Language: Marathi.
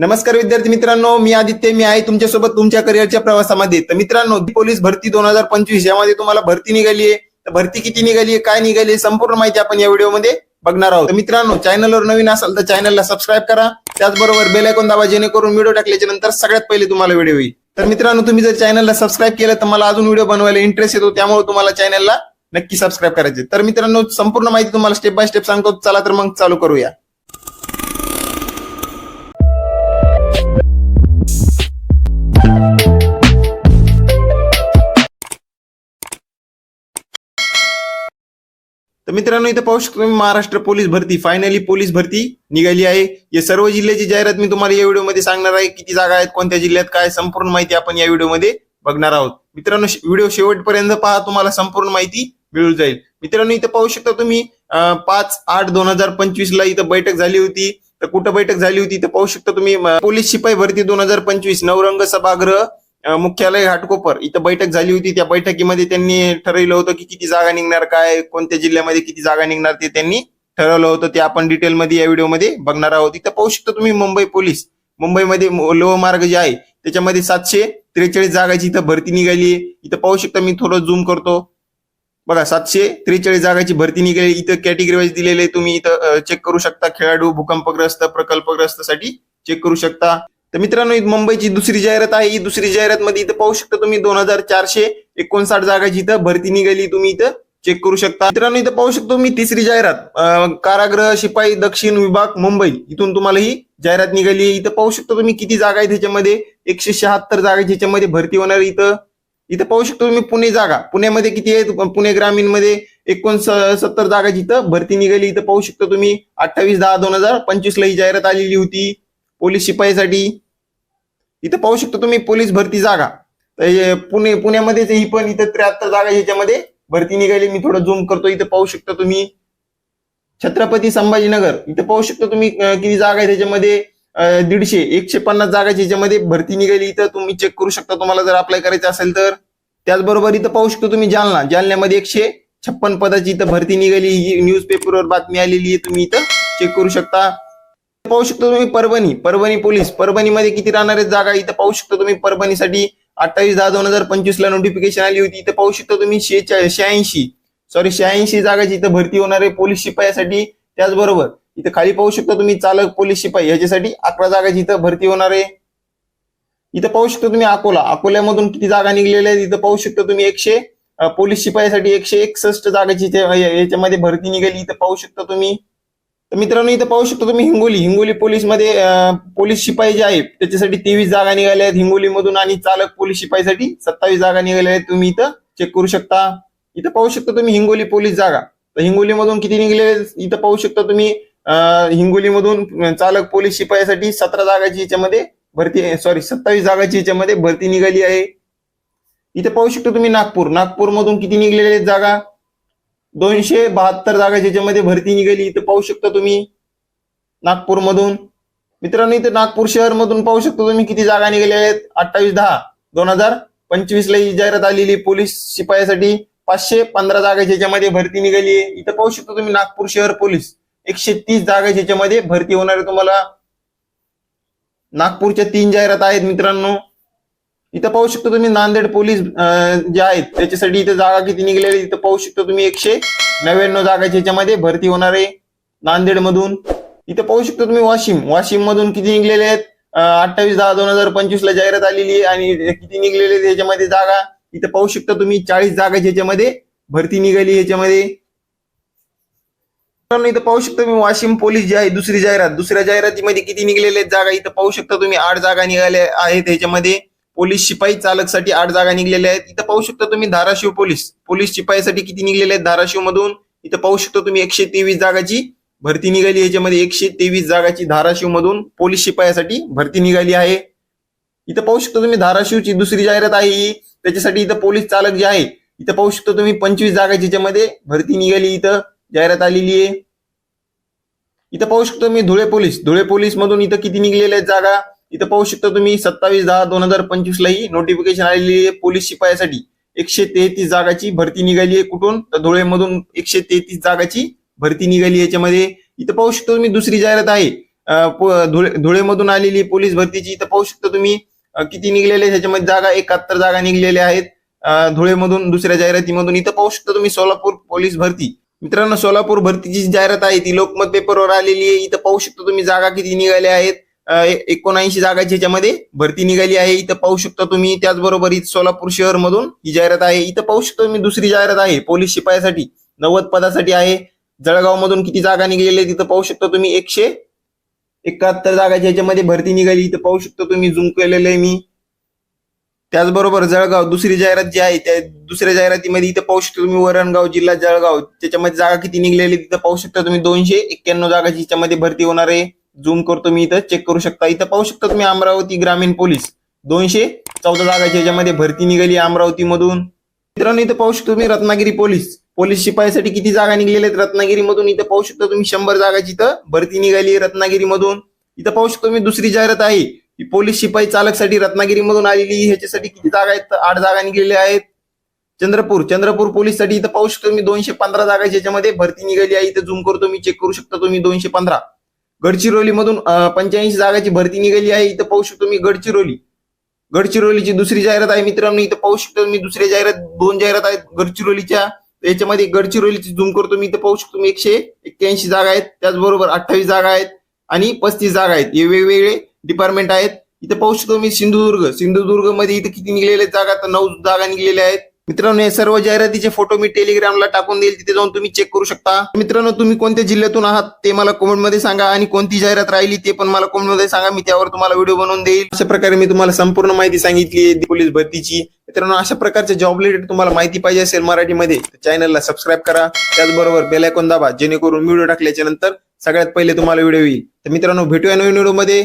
नमस्कार विद्यार्थी मित्रांनो मी आदित्य मी आहे तुमच्यासोबत तुमच्या करिअरच्या प्रवासामध्ये. तर मित्रांनो पोलीस भरती दोन हजार पंचवीस यामध्ये तुम्हाला भरती निघाली आहे. तर भरती किती निघाली आहे काय निघाली आहे संपूर्ण माहिती आपण या व्हिडिओमध्ये बघणार आहोत. मित्रांनो चॅनलवर नवीन असाल तर चॅनलला सबस्क्राईब करा. त्याचबरोबर बेल आयकॉन दाबा जेणेकरून व्हिडिओ टाकल्याच्या नंतर सगळ्यात पहिले तुम्हाला व्हिडिओ येईल. तर मित्रांनो तुम्ही जर चॅनलला सबस्क्राईब केलं तर मला अजून व्हिडिओ बनवायला इंटरेस्ट येतो. त्यामुळे तुम्हाला चॅनलला नक्की सबस्क्राईब करायचे तर मित्रांनो संपूर्ण माहिती तुम्हाला स्टेप बाय स्टेप सांगतो. चला तर मग चालू करूया. तर मित्रांनो इथं पाहू शकतो तुम्ही महाराष्ट्र पोलीस भरती. फायनली पोलीस भरती निघाली आहे. या सर्व जिल्ह्याची जाहिरात मी तुम्हाला या व्हिडिओमध्ये सांगणार आहे. किती जागा आहेत कोणत्या जिल्ह्यात काय संपूर्ण माहिती आपण या व्हिडिओमध्ये बघणार आहोत. मित्रांनो व्हिडिओ शेवटपर्यंत पहा तुम्हाला संपूर्ण माहिती मिळून जाईल. मित्रांनो इथं पाहू शकता तुम्ही पाच आठ दोन हजार पंचवीस ला इथं बैठक झाली होती. तर कुठं बैठक झाली होती तर पाहू शकता तुम्ही. पोलीस शिपाई भरती दोन हजार पंचवीस नवरंग सभागृह मुख्यालय घाटकोपर इथं बैठक झाली होती. त्या बैठकीमध्ये त्यांनी ठरवलं होतं की किती जागा निघणार काय कोणत्या जिल्ह्यामध्ये किती जागा निघणार ते त्यांनी ठरवलं होतं. ते आपण डिटेलमध्ये या व्हिडिओमध्ये बघणार आहोत. इथं पाहू शकता तुम्ही मुंबई पोलीस. मुंबईमध्ये लोह लोहमार्ग जे आहे त्याच्यामध्ये सातशे त्रेचाळीस जागाची इथं भरती निघाली इथं पाहू शकता मी थोडं झूम करतो. बघा सातशे त्रेचाळीस जागाची भरती निघाली इथं कॅटेगरी वाईज दिलेले तुम्ही. इथं चेक करू शकता. खेळाडू भूकंपग्रस्त प्रकल्पग्रस्त साठी चेक करू शकता. तर मित्रांनो मुंबईची दुसरी जाहिरात आहे. ही दुसरी जाहिरात मध्ये इथं पाहू शकता तुम्ही दोन हजार चारशे एकोणसाठ जागाची इथं भरती निघाली. तुम्ही इथं चेक करू शकता. मित्रांनो इथं पाहू शकतो मी तिसरी जाहिरात. कारागृह शिपाई दक्षिण विभाग मुंबई. इथून तुम्हाला ही जाहिरात निघाली इथं पाहू शकतो तुम्ही किती जागा आहे त्याच्यामध्ये एकशे शहात्तर जागा ह्याच्यामध्ये भरती होणार इथं. इथं पाहू शकतो तुम्ही पुणे जागा. पुण्यामध्ये किती आहेत? पुणे ग्रामीणमध्ये एकोणसत्तर जागा जिथं भरती निघाली. इथं पाहू शकतो तुम्ही अठ्ठावीस दहा दोन हजार. पंचवीस ला ही जाहिरात आलेली होती. पोलीस शिपाईसाठी इथं पाहू शकतो तुम्ही पोलीस भरती जागा. तर पुणे पुण्यामध्येच ही पण इथं त्र्याहत्तर जागा ह्याच्यामध्ये भरती निघाली. मी थोडं झूम करतो. इथं पाहू शकता तुम्ही छत्रपती संभाजीनगर. इथं पाहू शकता तुम्ही किती जागा आहे त्याच्यामध्ये दीडशे एकशे पन्नास जागा ज्याच्यामध्ये भरती निघाली इथं तुम्ही चेक करू शकता तुम्हाला जर अप्लाय करायचं असेल तर. त्याचबरोबर इथं पाहू शकतो तुम्ही जालना जालन्यामध्ये एकशे छप्पन पदाची इथं भरती निघाली ही न्यूज पेपरवर बातमी आलेली आहे तुम्ही इथं चेक करू शकता. पाहू शकतो तुम्ही परभणी परभणी पोलीस परभणीमध्ये किती राहणार आहेत जागा इथं पाहू शकतो तुम्ही परभणीसाठी अठ्ठावीस दहा दोन हजार पंचवीस ला नोटिफिकेशन आली होती इथं पाहू शकता तुम्ही शहाऐंशी सॉरी शहाऐंशी जागाची इथं भरती होणार आहे पोलीस शिपायासाठी. त्याचबरोबर इथं खाली पाहू शकता तुम्ही चालक पोलीस शिपाई याच्यासाठी अकरा जागाची इथं भरती होणार आहे. इथं पाहू शकता तुम्ही अकोला. अकोल्यामधून किती जागा निघलेल्या आहेत? इथं पाहू शकता तुम्ही एकशे पोलीस शिपायासाठी एकशे एकसष्ट जागाची याच्यामध्ये भरती निघाली. इथं पाहू शकता तुम्ही. तर मित्रांनो इथं पाहू शकता तुम्ही हिंगोली. हिंगोली पोलीसमध्ये पोलीस शिपाई जे आहे त्याच्यासाठी तेवीस जागा निघाल्या आहेत हिंगोलीमधून आणि चालक पोलीस शिपाईसाठी सत्तावीस जागा निघाल्या आहेत. तुम्ही इथं चेक करू शकता. इथं पाहू शकता तुम्ही हिंगोली पोलीस जागा. तर हिंगोलीमधून किती निघले इथं पाहू शकता तुम्ही हिंगोलीमधून चालक पोलीस शिपायासाठी सतरा जागाची याच्यामध्ये भरती सॉरी सत्तावीस जागाची याच्यामध्ये भरती निघाली आहे. इथे पाहू शकता तुम्ही नागपूर. नागपूर मधून किती निघलेले आहेत जागा? दोनशे बहात्तर जागा ज्याच्यामध्ये भरती निघाली. इथं पाहू शकता तुम्ही नागपूरमधून. मित्रांनो इथं नागपूर शहर मधून पाहू शकता तुम्ही किती जागा निघालेल्या आहेत? अठ्ठावीस दहा. दोन हजार पंचवीस ला ही जाहिरात आलेली आहे पोलीस शिपायासाठी. पाचशे पंधरा जागा ज्याच्यामध्ये भरती निघाली आहे. इथं पाहू शकता तुम्ही नागपूर शहर पोलीस. एकशे तीस जागा ज्याच्यामध्ये भरती होणार आहे तुम्हाला नागपूरच्या तीन जाहिरात आहेत मित्रांनो. इथं पाहू शकता तुम्ही नांदेड पोलीस जे आहेत त्याच्यासाठी इथं जागा किती निघालेली इथं पाहू शकता तुम्ही एकशे नव्याण्णव जागा ज्याच्यामध्ये भरती होणार आहे नांदेड मधून इथं पाहू शकता तुम्ही वाशिम. वाशिम मधून किती निघलेले आहेत? अठ्ठावीस दहा दोन हजार पंचवीस ला जाहिरात आलेली आहे आणि किती निघलेले याच्यामध्ये जागा? इथं पाहू शकता तुम्ही चाळीस जागा ज्याच्यामध्ये भरती निघाली याच्यामध्ये इथं पाहू शकता तुम्ही वाशिम पोलीस जे आहे दुसरी जाहिरात. दुसऱ्या जाहिरातीमध्ये किती निघलेले आहेत जागा इथं पाहू शकता तुम्ही. आठ जागा निघाल्या आहेत याच्यामध्ये पोलीस शिपाई चालकसाठी आठ जागा निघलेल्या आहेत. इथं पाहू शकता तुम्ही धाराशिव पोलीस. पोलीस शिपाईसाठी किती निघलेले आहेत धाराशिव मधून इथं पाहू शकता तुम्ही एकशे तेवीस जागाची भरती निघाली. याच्यामध्ये एकशे तेवीस जागाची धाराशिव मधून पोलीस शिपायासाठी भरती निघाली आहे. इथं पाहू शकता तुम्ही धाराशिवची दुसरी जाहिरात आहे ही. त्याच्यासाठी इथं पोलीस चालक जे आहे इथं पाहू शकता तुम्ही पंचवीस जागाची याच्यामध्ये भरती निघाली इथं. जाहिरात आलेली आहे. इथं पाहू शकतो मी धुळे पोलीस. धुळे पोलीस मधून इथं किती निघलेल्या आहेत जागा? इथं पाहू शकता तुम्ही सत्तावीस दहा दोन हजार पंचवीस लाही नोटिफिकेशन आलेली आहे पोलीस शिपायासाठी. एकशे तेहतीस जागाची भरती निघाली आहे कुठून? तर धुळेमधून एकशे तेहतीस जागाची भरती निघाली याच्यामध्ये. इथं पाहू शकतो तुम्ही दुसरी जाहिरात आहे. धुळे धुळेमधून आलेली पोलीस भरतीची. इथं पाहू शकता तुम्ही किती निघलेले आहेत. ह्याच्यामध्ये जागा एकाहत्तर जागा निघलेल्या आहेत. धुळेमधून दुसऱ्या जाहिरातीमधून. इथं पाहू शकता तुम्ही सोलापूर पोलीस भरती. मित्रांनो सोलापूर भरतीची जी जाहिरात आहे ती लोकमत पेपरवर आलेली आहे. इथं पाहू शकता तुम्ही जागा किती निघाल्या आहेत. एकोणऐंशी जागा ज्याच्यामध्ये भरती निघाली आहे. इथं पाहू शकता तुम्ही त्याचबरोबर इथं सोलापूर शहर मधून ही जाहिरात आहे. इथं पाहू शकता तुम्ही दुसरी जाहिरात आहे पोलीस शिपायासाठी. नव्वद पदासाठी आहे. जळगाव मधून किती जागा निघालेल्या तिथं पाहू शकता तुम्ही एकशे एकाहत्तर जागा ह्याच्यामध्ये भरती निघाली. इथं पाहू शकता तुम्ही झूम केलेलं आहे मी. त्याचबरोबर जळगाव दुसरी जाहिरात जी आहे त्या दुसऱ्या जाहिरातीमध्ये इथं पाहू शकता तुम्ही वरणगाव जिल्हा जळगाव. त्याच्यामध्ये जागा किती निघलेली तिथं पाहू शकता तुम्ही दोनशे एक्क्याण्णव जागाची ह्याच्यामध्ये भरती होणार आहे. झूम करतो मी इथं चेक करू शकता. इथं पाहू शकता तुम्ही अमरावती ग्रामीण पोलीस. दोनशे चौदा जागाची याच्यामध्ये भरती निघाली अमरावती मधून मित्रांनो इथं पाहू शकता तुम्ही रत्नागिरी पोलीस. पोलीस शिपायासाठी किती जागा निघलेल्या आहेत रत्नागिरी मधून इथं पाहू शकता तुम्ही शंभर जागाची इथं भरती निघाली रत्नागिरी मधून इथं पाहू शकतो तुम्ही दुसरी जाहिरात आहे. ही पोलीस शिपाई चालकसाठी रत्नागिरी मधून आलेली ह्याच्यासाठी किती जागा आहेत? आठ जागा निघलेल्या आहेत. चंद्रपूर चंद्रपूर पोलीससाठी इथं पाहू शकतो तुम्ही दोनशे पंधरा जागा ज्याच्यामध्ये भरती निघाली आहे. इथं झूम करतो मी चेक करू शकता तुम्ही दोनशे पंधरा. गडचिरोली मधून पंच्याऐंशी जागाची भरती निघाली आहे. इथं पाहू शकतो मी गडचिरोली. गडचिरोलीची दुसरी जाहिरात आहे मित्रांनो. इथं पाहू शकतो मी दुसऱ्या जाहिरात दोन जाहिरात आहेत गडचिरोलीच्या. याच्यामध्ये गडचिरोलीची झूम करतो मी. इथं पाहू शकतो मी एकशे एक्क्याऐंशी जागा आहेत. त्याचबरोबर अठ्ठावीस जागा आहेत आणि पस्तीस जागा आहेत. हे वेगवेगळे डिपार्टमेंट आहेत. इथं पाहू शकतो मी सिंधुदुर्ग. सिंधुदुर्गमध्ये इथं किती निघलेले जागा? तर नऊ जागा निघलेल्या आहेत. मित्रांनो हे सर्व जाहिरातीचे फोटो मी टेलिग्रामला टाकून देईल. तिथे जाऊन तुम्ही चेक करू शकता. मित्रांनो तुम्ही कोणत्या जिल्ह्यातून आहात ते मला कमेंटमध्ये सांगा आणि कोणती जाहिरात राहिली ते पण मला कमेंटमध्ये सांगा. मी त्यावर तुम्हाला व्हिडिओ बनवून देईल. अशा प्रकारे मी तुम्हाला संपूर्ण माहिती सांगितली पोलीस भरतीची. मित्रांनो अशा प्रकारच्या जॉब रिलेटेड तुम्हाला माहिती पाहिजे असेल मराठीमध्ये चॅनलला सबस्क्राईब करा. त्याचबरोबर बेलायकॉन दाबा जेणेकरून व्हिडिओ टाकल्याच्या नंतर सगळ्यात पहिले तुम्हाला व्हिडिओ येईल. तर मित्रांनो भेटूया नवीन व्हिडिओमध्ये